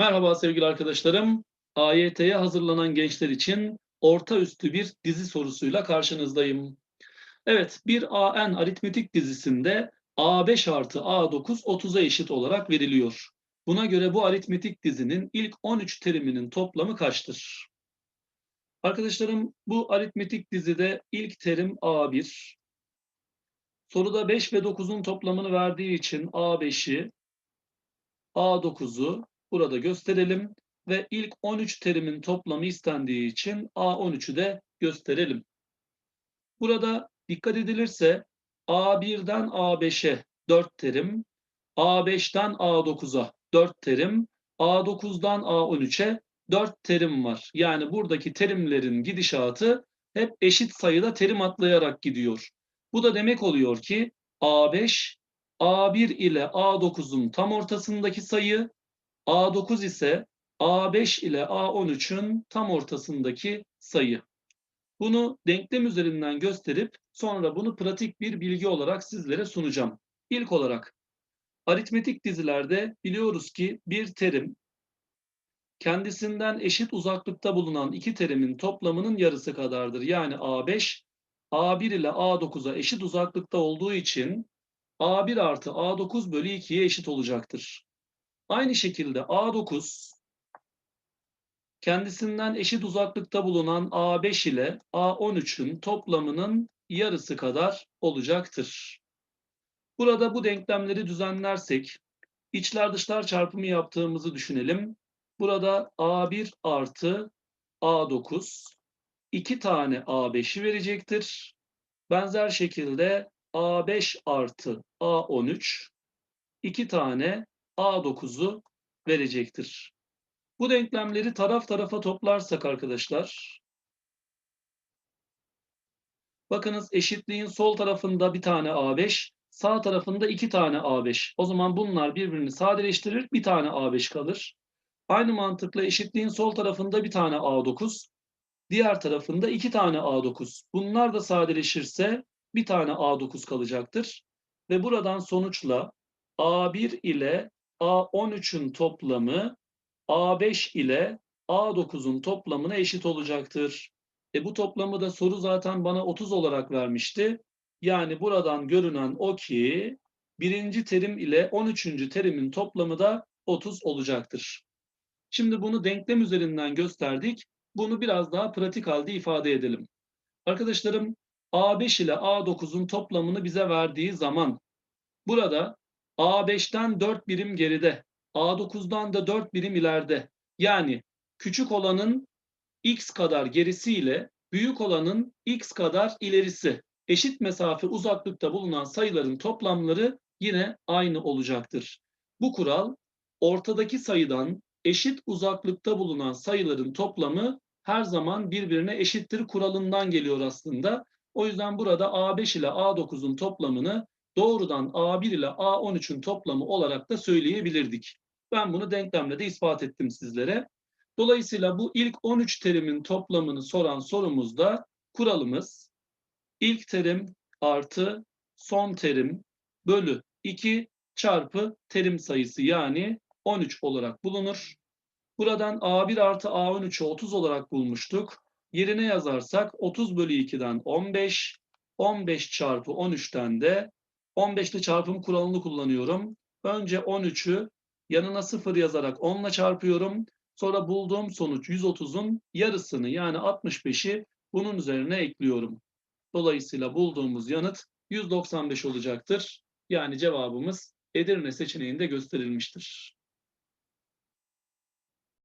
Merhaba sevgili arkadaşlarım. AYT'ye hazırlanan gençler için orta üstü bir dizi sorusuyla karşınızdayım. Evet, bir AN aritmetik dizisinde A5 artı A9 30'a eşit olarak veriliyor. Buna göre bu aritmetik dizinin ilk 13 teriminin toplamı kaçtır? Arkadaşlarım bu aritmetik dizide ilk terim A1. Soruda 5 ve 9'un toplamını verdiği için A5'i, A9'u burada gösterelim ve ilk 13 terimin toplamı istendiği için A13'ü de gösterelim. Burada dikkat edilirse A1'den A5'e 4 terim, A5'ten A9'a 4 terim, A9'dan A13'e 4 terim var. Yani buradaki terimlerin gidişatı hep eşit sayıda terim atlayarak gidiyor. Bu da demek oluyor ki A5, A1 ile A9'un tam ortasındaki sayı, A9 ise A5 ile A13'ün tam ortasındaki sayı. Bunu denklem üzerinden gösterip sonra bunu pratik bir bilgi olarak sizlere sunacağım. İlk olarak aritmetik dizilerde biliyoruz ki bir terim kendisinden eşit uzaklıkta bulunan iki terimin toplamının yarısı kadardır. Yani A5 A1 ile A9'a eşit uzaklıkta olduğu için A1 artı A9 bölü 2'ye eşit olacaktır. Aynı şekilde A9 kendisinden eşit uzaklıkta bulunan A5 ile A13'ün toplamının yarısı kadar olacaktır. Burada bu denklemleri düzenlersek içler dışlar çarpımı yaptığımızı düşünelim. Burada A1 artı A9 iki tane A5'i verecektir. Benzer şekilde A5 artı A13 iki tane A9'u verecektir. Bu denklemleri taraf tarafa toplarsak arkadaşlar, bakınız eşitliğin sol tarafında bir tane A5, sağ tarafında iki tane A5. O zaman bunlar birbirini sadeleştirir, bir tane A5 kalır. Aynı mantıkla eşitliğin sol tarafında bir tane A9, diğer tarafında iki tane A9. Bunlar da sadeleşirse bir tane A9 kalacaktır. Ve buradan sonuçla A1 ile A13'ün toplamı A5 ile A9'un toplamına eşit olacaktır. E bu toplamı da soru zaten bana 30 olarak vermişti. Yani buradan görünen o ki birinci terim ile 13. terimin toplamı da 30 olacaktır. Şimdi bunu denklem üzerinden gösterdik. Bunu biraz daha pratik halde ifade edelim. Arkadaşlarım A5 ile A9'un toplamını bize verdiği zaman burada A5'ten 4 birim geride, A9'dan da 4 birim ileride. Yani küçük olanın x kadar gerisiyle büyük olanın x kadar ilerisi eşit mesafe uzaklıkta bulunan sayıların toplamları yine aynı olacaktır. Bu kural ortadaki sayıdan eşit uzaklıkta bulunan sayıların toplamı her zaman birbirine eşittir kuralından geliyor aslında. O yüzden burada A5 ile A9'un toplamını doğrudan A1 ile A13'ün toplamı olarak da söyleyebilirdik. Ben bunu denklemle de ispat ettim sizlere. Dolayısıyla bu ilk 13 terimin toplamını soran sorumuzda kuralımız ilk terim artı son terim bölü 2 çarpı terim sayısı yani 13 olarak bulunur. Buradan A1 artı A13'ü 30 olarak bulmuştuk. Yerine yazarsak 30 bölü 2'den 15, 15 çarpı 13'ten de 15'li çarpım kuralını kullanıyorum. Önce 13'ü yanına 0 yazarak 10 ile çarpıyorum. Sonra bulduğum sonuç 130'un yarısını yani 65'i bunun üzerine ekliyorum. Dolayısıyla bulduğumuz yanıt 195 olacaktır. Yani cevabımız Edirne seçeneğinde gösterilmiştir.